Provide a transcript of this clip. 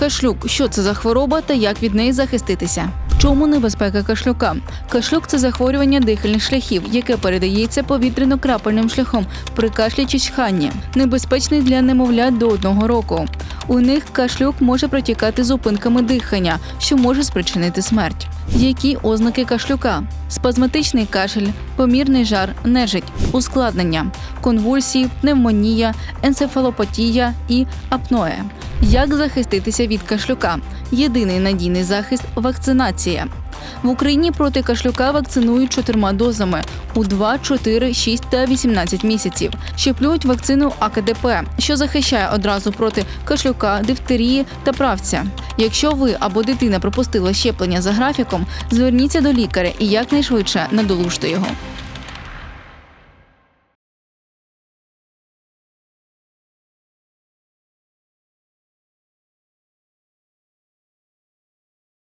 Кашлюк що це за хвороба та як від неї захиститися? Чому небезпека кашлюка? Кашлюк це захворювання дихальних шляхів, яке передається повітряно-крапельним шляхом при кашлі чи чханні. Небезпечний для немовлят до одного року. У них кашлюк може протікати зупинками дихання, що може спричинити смерть. Які ознаки кашлюка? Спазматичний кашель, помірний жар, нежить, ускладнення, конвульсії, пневмонія, енцефалопатія і апноe. Як захиститися від кашлюка? Єдиний надійний захист вакцинація. В Україні проти кашлюка вакцинують чотирма дозами у 2, 4, 6 та 18 місяців. Щеплюють вакцину АКДП, що захищає одразу проти кашлюка, дифтерії та правця. Якщо ви або дитина пропустила щеплення за графіком, зверніться до лікаря і якнайшвидше надолужте його.